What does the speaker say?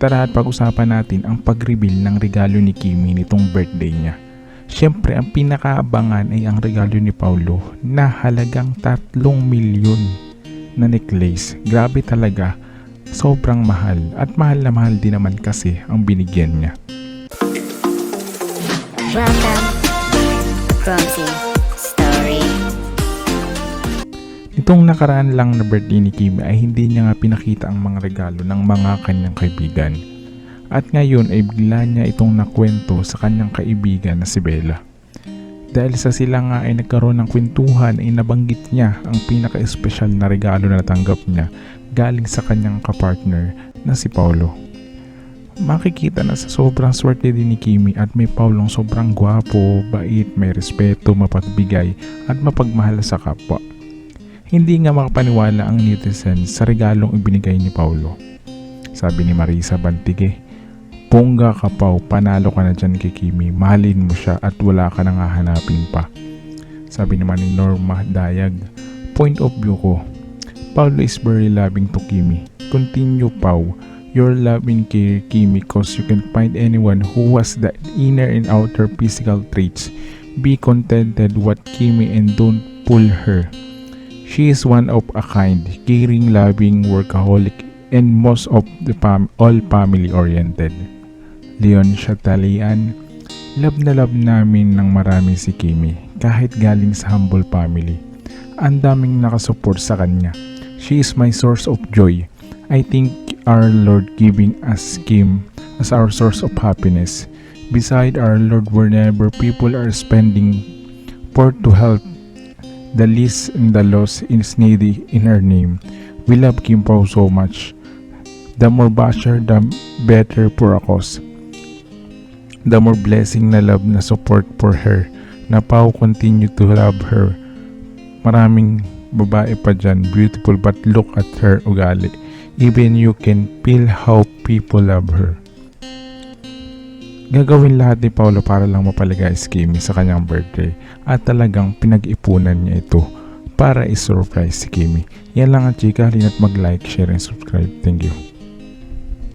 Tara at pag-usapan natin ang pag-reveal ng regalo ni Kimi nitong birthday niya. Siyempre, ang pinakaabangan ay ang regalo ni Paulo na halagang 3 milyon na necklace. Grabe talaga, sobrang mahal at mahal na mahal din naman kasi ang binigyan niya. Welcome, Bromsy Itong nakaraan lang na birthday ni Kimi ay hindi niya nga pinakita ang mga regalo ng mga kanyang kaibigan. At ngayon ay bigla niya itong nakwento sa kanyang kaibigan na si Bella. Dahil sa sila nga ay nagkaroon ng kwentuhan ay nabanggit niya ang pinaka-espesyal na regalo na natanggap niya galing sa kanyang kapartner na si Paulo. Makikita na sa sobrang swerte din ni Kimi at may Paulong sobrang gwapo, bait, may respeto, mapagbigay at mapagmahal sa kapwa. Hindi nga makapaniwala ang netizens sa regalong ibinigay ni Paulo. Sabi ni Marisa Bantige, Pongga ka Pau, panalo ka na dyan kay Kimi, mahalin mo siya at wala ka nang hahanapin pa. Sabi naman ni Norma Dayag, point of view ko, Paulo is very loving to Kimi. Continue Pau, you're loving kay Kimi cause you can find anyone who has the inner and outer physical traits. Be contented what Kimi and don't pull her. She is one of a kind, caring, loving, workaholic, and most of the fam- all family oriented. Leon Chatalian, love na love namin ng marami si Kimi kahit galing sa humble family. Ang daming nakasupport sa kanya. She is my source of joy. I think our Lord giving us Kim as our source of happiness. Beside our Lord, whenever people are spending for to help the least and the lost is needy in her name. We love Kim Pao so much. The more basher, the better for a cause. The more blessing na love na support for her. Na Pao continue to love her. Maraming babae pa dyan, beautiful but look at her ugali. Even you can feel how people love her. Gagawin lahat ni Paolo para lang mapaligay si Kimi sa kanyang birthday at talagang pinag-ipunan niya ito para i-surprise si Kimi. Yan lang ang chika, halina't mag-like, share, and subscribe. Thank you.